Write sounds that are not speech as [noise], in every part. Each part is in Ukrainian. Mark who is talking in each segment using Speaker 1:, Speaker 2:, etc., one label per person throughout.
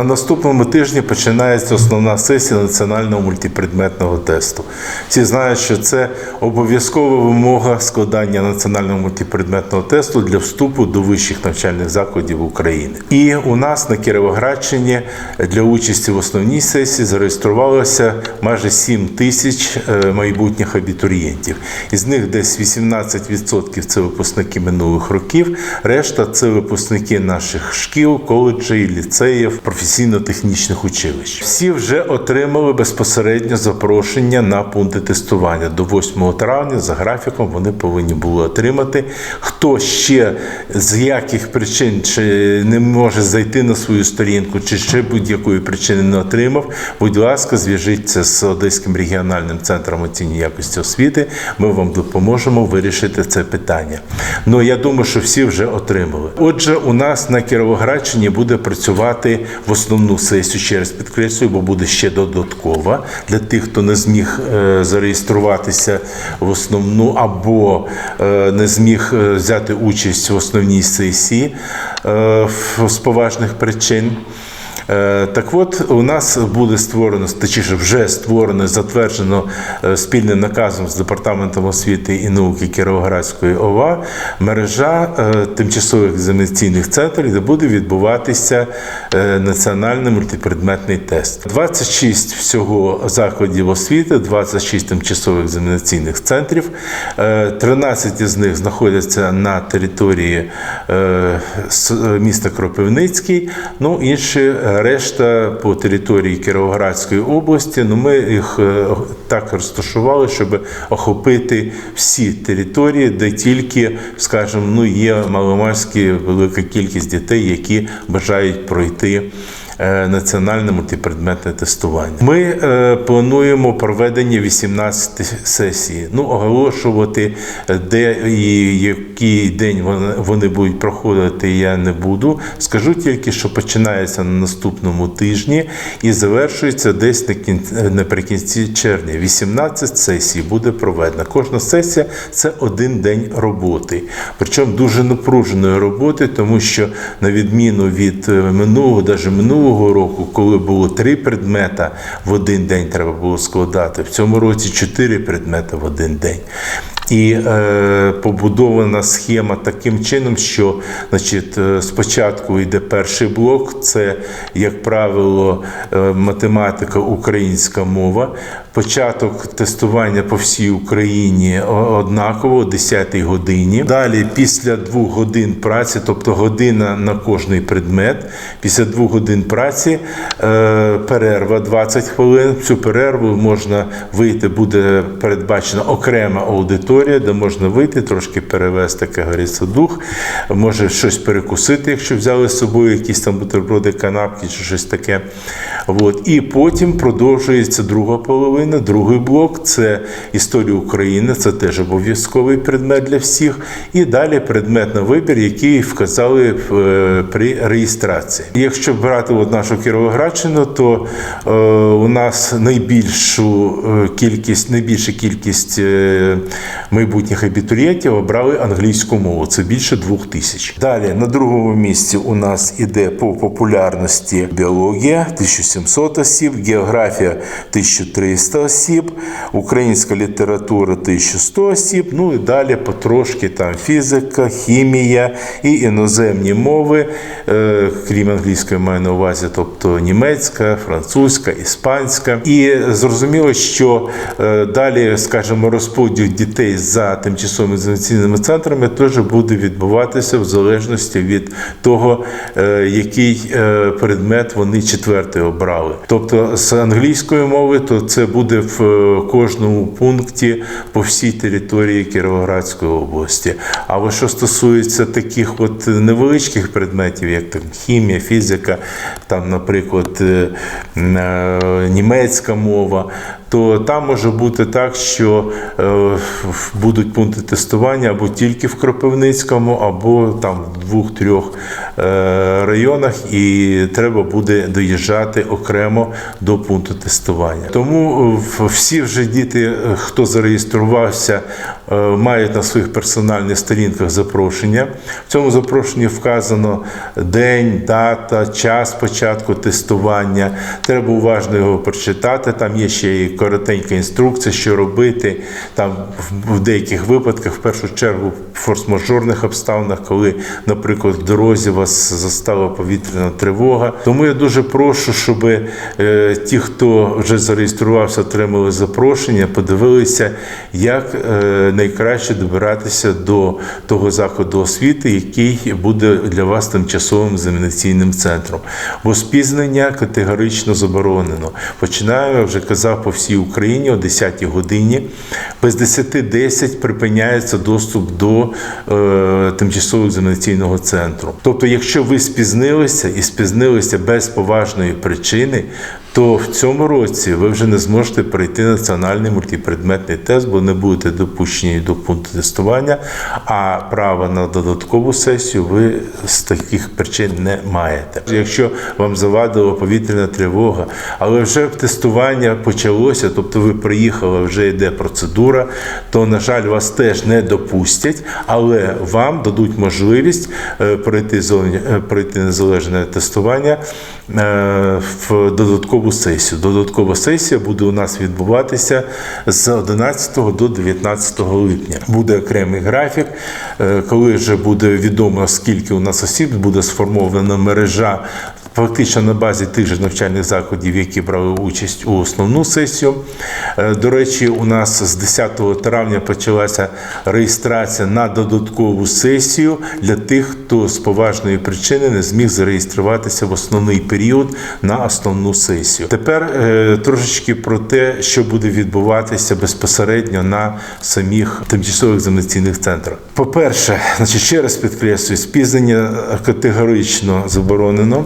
Speaker 1: На наступному тижні починається основна сесія національного мультипредметного тесту. Всі знають, що це обов'язкова вимога складання національного мультипредметного тесту для вступу до вищих навчальних закладів України. І у нас на Кіровоградщині для участі в основній сесії зареєструвалося майже 7 тисяч е, майбутніх абітурієнтів. Із них десь 18% це випускники минулих років, решта це випускники наших шкіл, коледжів, ліцеїв, професійно-технічних училищ. Всі вже отримали безпосередньо запрошення на пункти тестування. До 8 травня за графіком вони повинні були отримати. Хто ще з яких причин чи не може зайти на свою сторінку, чи ще будь-якої причини не отримав, будь ласка, зв'яжіться з Одеським регіональним центром оцінювання якості освіти. Ми вам допоможемо вирішити це питання. Ну я думаю, що всі вже отримали. Отже, у нас на Кіровоградщині буде працювати в основну сесію, ще раз підкреслюю, бо буде ще додаткова для тих, хто не зміг е, зареєструватися в основну або е, не зміг е, взяти участь в основній сесії з поважних причин. Е, Так от у нас буде створено, точніше, вже створено, затверджено е, спільним наказом з департаментом освіти і науки Кіровоградської ОВА мережа е, тимчасових екзаменаційних центрів, де буде відбуватися національний мультипредметний тест. 26 всього закладів освіти, 26 тимчасових екзаменаційних центрів, Е, 13 з них знаходяться на території міста Кропивницький, ну інші решта по території Кіровоградської області. Ну ми їх е, так розташували, щоб охопити всі території, де тільки, скажімо, ну є маломарські велика кількість дітей, які бажають пройти. Е, Національне мультипредметне тестування. Ми е, плануємо проведення 18 сесій. Ну, оголошувати, е, де і який день вони, будуть проходити, я не буду. Скажу тільки, що починається на наступному тижні і завершується десь на кін- е, наприкінці червня. 18 сесій буде проведено. Кожна сесія це один день роботи. Причому дуже напруженої роботи, тому що на відміну від минулого, навіть минулого року, коли було три предмета в один день треба було складати, в цьому році чотири предмети в один день. І е, побудована схема таким чином, що значить, е, спочатку йде перший блок, це, як правило, е, математика, українська мова. Початок тестування по всій Україні однаково о 10-й годині. Далі, після двох годин праці, тобто година на кожний предмет, після двох годин праці е, перерва 20 хвилин. Цю перерву можна вийти, буде передбачена окрема аудиторія, де можна вийти, трошки перевести, говориться, дух, може щось перекусити, якщо взяли з собою якісь там бутерброди, канапки чи щось таке. От. І потім продовжується друга половина, другий блок це історія України, це теж обов'язковий предмет для всіх. І далі предмет на вибір, який вказали е, при реєстрації. Якщо брати от нашу Кіровоградщину, то е, у нас найбільшу е, кількість, найбільша кількість майбутніх абітурієнтів обрали англійську мову. Це більше двох тисяч. Далі на другому місці у нас іде по популярності біологія 1700 осіб, географія 1300 осіб, українська література 1100 осіб. Ну і далі потрошки там фізика, хімія і іноземні мови, е, крім англійської маю на увазі, тобто німецька, французька, іспанська. І зрозуміло, що е, далі, скажімо, розподіл дітей за тимчасовими екзаменаційними центрами теж буде відбуватися в залежності від того, е, який предмет вони четвертий обрали. Тобто з англійської мови, то це буде в е, кожному пункті по всій території Кіровоградської області. А от що стосується таких от невеличких предметів, як там хімія, фізика, там, наприклад, е, е, німецька мова, то там може бути так, що е, будуть пункти тестування або тільки в Кропивницькому, або там в двох-трьох е, районах, і треба буде доїжджати окремо до пункту тестування. Тому е, всі вже діти, хто зареєструвався, мають на своїх персональних сторінках запрошення. В цьому запрошенні вказано день, дата, час початку тестування. Треба уважно його прочитати. Там є ще і коротенька інструкція, що робити. Там в- в деяких випадках, в першу чергу, в форс-мажорних обставинах, коли, наприклад, в дорозі вас застала повітряна тривога. Тому я дуже прошу, щоб е, ті, хто вже зареєструвався, отримали запрошення, подивилися, як е, найкраще добиратися до того закладу освіти, який буде для вас тимчасовим екзаменаційним центром. Бо спізнення категорично заборонено. Починаю, я вже казав, по всій Україні о 10 годині. Без 10.10 припиняється доступ до е, тимчасового екзаменаційного центру. Тобто, якщо ви спізнилися і спізнилися без поважної причини, то в цьому році ви вже не зможете пройти національний мультипредметний тест, бо не будете допущені до пункту тестування, а право на додаткову сесію ви з таких причин не маєте. Якщо вам завадила повітряна тривога, але вже тестування почалося, тобто ви приїхали, вже йде процедура, то, на жаль, вас теж не допустять, але вам дадуть можливість е, пройти, е, пройти незалежне тестування в додаткову сесію. Додаткова сесія буде у нас відбуватися з 11 до 19 липня. Буде окремий графік, е, коли вже буде відомо, скільки у нас осіб, буде сформована мережа. Фактично на базі тих же навчальних закладів, які брали участь у основну сесію. Е, До речі, у нас з 10 травня почалася реєстрація на додаткову сесію для тих, хто з поважної причини не зміг зареєструватися в основний період на основну сесію. Тепер е, трошечки про те, що буде відбуватися безпосередньо на самих тимчасових екзаменаційних центрах. По-перше, значить, ще раз підкреслюю, спізнення категорично заборонено.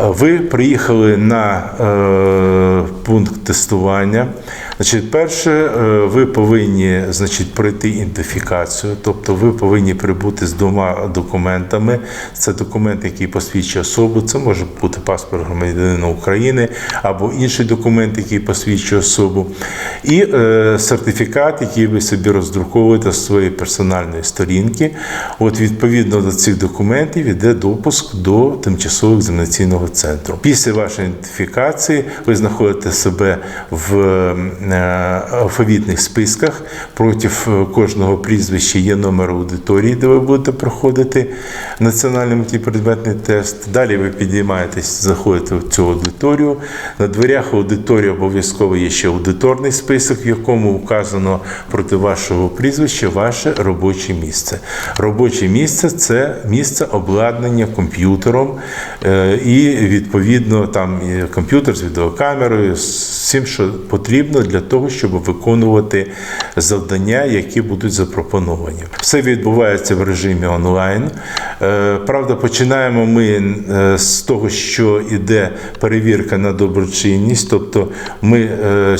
Speaker 1: Ви приїхали на е, пункт тестування. Значить, перше, е, ви повинні значить, пройти ідентифікацію, тобто ви повинні прибути з двома документами. Це документ, який посвідчує особу, це може бути паспорт громадянина України або інший документ, який посвідчує особу, і е, сертифікат, який ви собі роздруковуєте з своєї персональної сторінки. От відповідно до цих документів йде допуск до тимчасового екзаменаційного центру. Після вашої ідентифікації ви знаходите себе в е, алфавітних списках. Проти е, кожного прізвища є номер аудиторії, де ви будете проходити національний мультипредметний тест. Далі ви підіймаєтесь, заходите в цю аудиторію. На дверях аудиторії обов'язково є ще аудиторний список, в якому вказано проти вашого прізвища ваше робоче місце. Робоче місце це місце обладнання комп'ютером е, і відповідно там комп'ютер з відеокамерою, з Jesus. Всім, що потрібно для того, щоб виконувати завдання, які будуть запропоновані. Все відбувається в режимі онлайн. Е, Правда, починаємо ми е, з того, що йде перевірка на доброчинність. Тобто, ми е,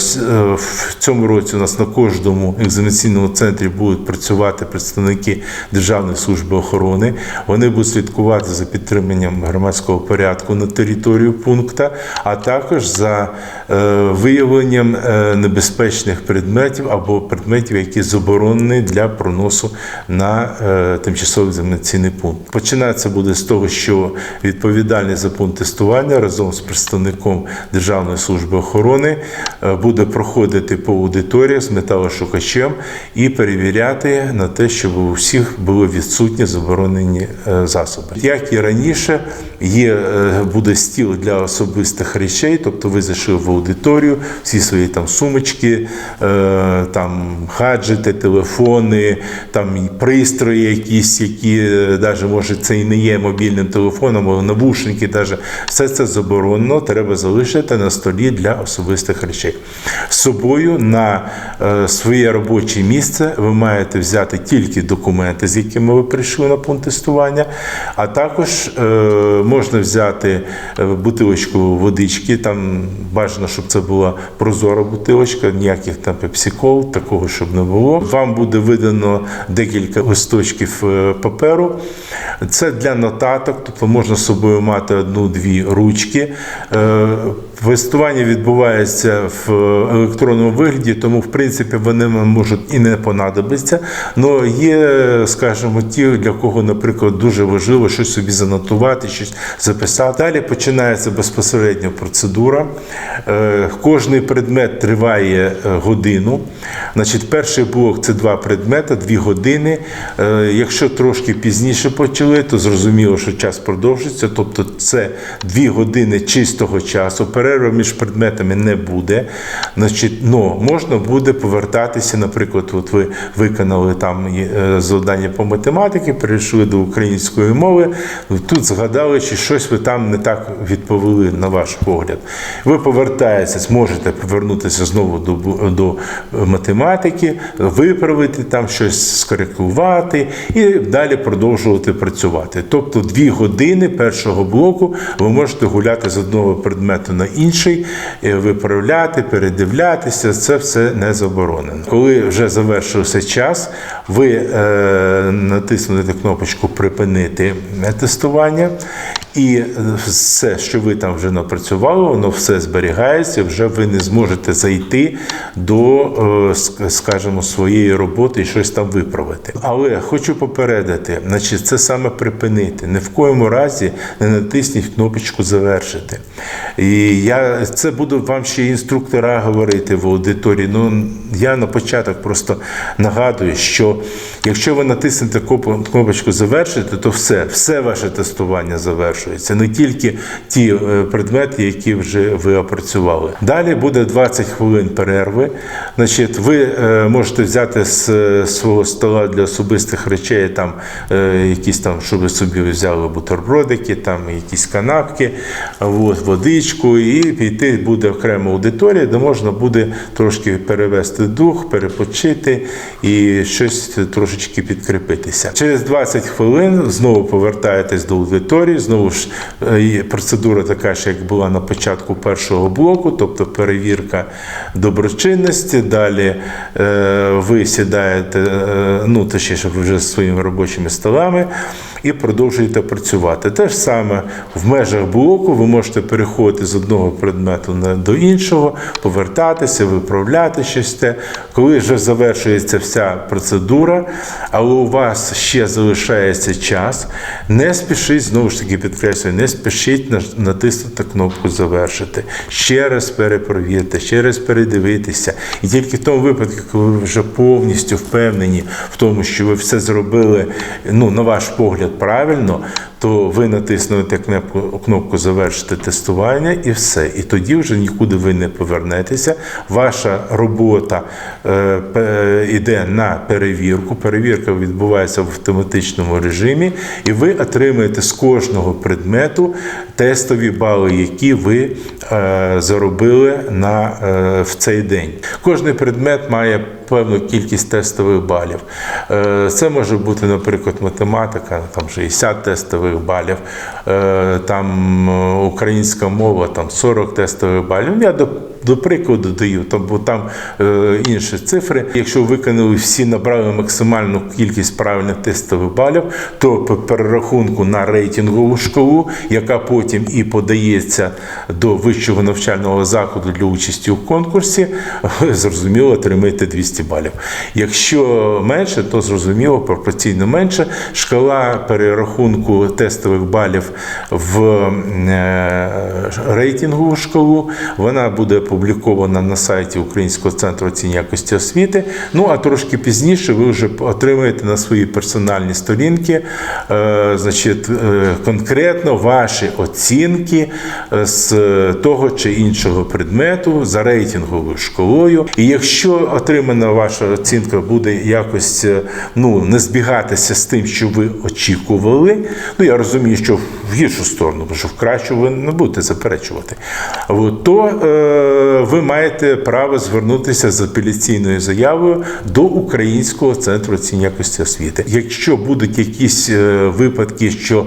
Speaker 1: в цьому році у нас на кожному екзаменаційному центрі будуть працювати представники Державної служби охорони. Вони будуть слідкувати за підтриманням громадського порядку на територію пункту, а також за виявленням е, небезпечних предметів або предметів, які заборонені для проносу на е, тимчасовий екзаменаційний пункт. Починається буде з того, що відповідальний за пункт тестування разом з представником Державної служби охорони е, буде проходити по аудиторіях з металошукачем і перевіряти на те, щоб у всіх були відсутні заборонені засоби. Як і раніше, є буде стіл для особистих речей, тобто ви зайшли в аудиторію, всі свої там сумочки, е, там гаджети, телефони, там пристрої якісь, які навіть може це і не є мобільним телефоном, але навушники, даже все це заборонено, треба залишити на столі для особистих речей. З собою на е, своє робоче місце ви маєте взяти тільки документи, з якими ви прийшли на пункт тестування, а також е, можна взяти е, бутилочку водички, там бажано, щоб це була прозора бутилочка. ніяких там пепсикол, такого щоб не було. Вам буде видано декілька листочків е, паперу. Це для нотаток, тобто можна з собою мати одну-дві ручки. Е, Вестування відбувається в електронному вигляді, тому в принципі вони вам можуть і не понадобитися. Але є, скажімо, ті, для кого, наприклад, дуже важливо щось собі занотувати, щось записати. Далі починається безпосередньо процедура. Кожний предмет триває е, годину. Значить, перший блок це два предмети, дві години. Е, Якщо трошки пізніше почали, то зрозуміло, що час продовжиться. Тобто це дві години чистого часу. Перерва між предметами не буде. Значить, ну, можна буде повертатися, наприклад, от ви виконали там е, завдання по математиці, перейшли до української мови. Тут згадали, чи щось ви там не так відповіли на ваш погляд. Ви повертаєтесь, можете повернутися знову до, до математики, виправити там щось скоректувати і далі продовжувати працювати. Тобто дві години першого блоку ви можете гуляти з одного предмету на інший, е, виправляти, передивлятися. Це все не заборонено. Коли вже завершився час, ви е, натиснете кнопочку Припинити тестування. І е, все, що ви там вже напрацювали, воно все зберігається. Вже ви не зможете зайти до, е, скажімо, своєї роботи і щось там виправити. Але хочу попередити, значить, це саме припинити. Ні в коєму разі не натисніть кнопочку завершити. І я це буду вам ще інструктора говорити в аудиторії. Ну я на початок просто нагадую, що якщо ви натиснете кнопочку завершити, то все, все ваше тестування завершується, не тільки ті е, предмети, які вже ви опрацювали. Далі буде 20 хвилин перерви. Значить, ви е, можете взяти з е, свого стола для особистих речей там якісь там, щоб ви собі взяли бутербродики, там якісь канапки, от, водичку, і піти буде окрема аудиторія, де можна буде трошки перевести дух, перепочити і щось трошечки підкріпитися. Через 20 хвилин знову повертаєтесь до аудиторії, знову ж е, процедура така ж, як була на початку першого блоку, тобто перевірка доброчинності. Далі е, ви сідаєте, е, ну точніше, вже зі своїми робочими столами і продовжуєте працювати. Те ж саме в межах блоку ви можете переходити з одного предмету до іншого, повертатися, виправляти щось те. Коли вже завершується вся процедура, але у вас ще залишається час, не спішіть, знову ж таки підкреслюю, не спішіть натиснути кнопку завершити. Ще раз перепровірте, ще раз передивитися. І тільки в тому випадку, коли ви вже повністю впевнені в тому, що ви все зробили, ну, на ваш погляд, правильно, то ви натиснете кнопку, завершити тестування і все. І тоді вже нікуди ви не повернетеся. Ваша робота е, йде на перевірку. Перевірка відбувається в автоматичному режимі, і ви отримаєте з кожного предмету тестові бали, які ви е, заробили на, е, в цей день. Кожний предмет має певну кількість тестових балів. Е, Це може бути, наприклад, математика, там 60 тестових балів, е, там е, українська мова, там 40 тестових балів. Я до, прикладу даю, там, бо там е, інші цифри. Якщо виконали всі, набрали максимальну кількість правильних тестових балів, то по перерахунку на рейтингову шкалу, яка потім і подається до вищого навчального закладу для участі у конкурсі, [laughs] зрозуміло отримаєте 200 балів. Якщо менше, то зрозуміло пропорційно менше. Шкала перерахунку тестових балів в е, рейтингову шкалу вона буде опублікована на сайті Українського центру оцінювання якості освіти. Ну а трошки пізніше ви вже отримаєте на свої персональні сторінки, е, значить, е, конкретно ваші оцінки е, з того чи іншого предмету за рейтинговою школою. І якщо отримана ваша оцінка буде якось ну, не збігатися з тим, що ви очікували, ну я розумію, що гіршу сторону, тому що в кращу ви не будете заперечувати, то е, ви маєте право звернутися з апеляційною заявою до Українського центру оцінювання якості освіти. Якщо будуть якісь е, випадки, що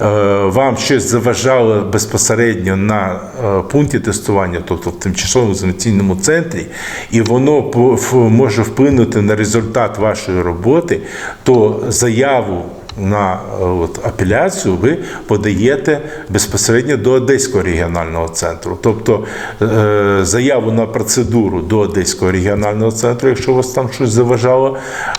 Speaker 1: е, вам щось заважало безпосередньо на е, пункті тестування, тобто в тимчасовому екзаменаційному центрі, і воно може вплинути на результат вашої роботи, то заяву на е, от, апеляцію ви подаєте безпосередньо до Одеського регіонального центру. Тобто е, заяву на процедуру до Одеського регіонального центру, якщо вас там щось заважало,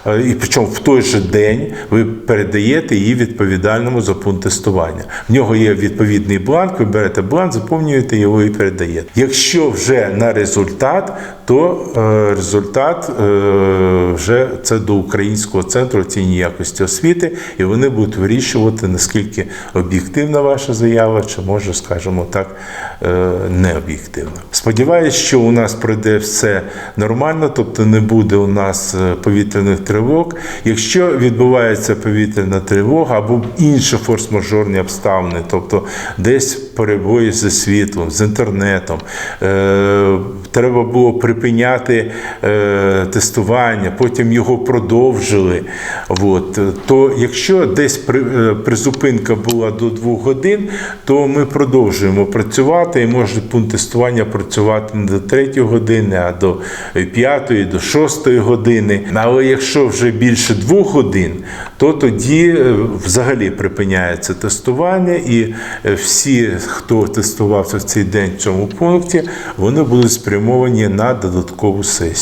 Speaker 1: е, і причому в той же день ви передаєте її відповідальному за пункт тестування. В нього є відповідний бланк, ви берете бланк, заповнюєте його і передаєте. Якщо вже на результат, то е, результат е, вже це до Українського центру оцінювання якості освіти, і вони будуть вирішувати, наскільки об'єктивна ваша заява, чи може, скажімо так, е, не об'єктивна. Сподіваюсь, що у нас пройде все нормально, тобто не буде у нас е, повітряних тривог. Якщо відбувається повітряна тривога або інші форс-мажорні обставини, тобто десь перебої зі світлом, з інтернетом, е, треба було припиняти е, тестування, потім його продовжили. От, то якщо десь при, е, призупинка була до двох годин, то ми продовжуємо працювати і може пункт тестування працювати не до третьої години, а до п'ятої, до шостої години. Але якщо вже більше двох годин, то тоді е, взагалі припиняється тестування, і е, всі, хто тестувався в цей день в цьому пункті, вони будуть спрямовані на додаткову сесію.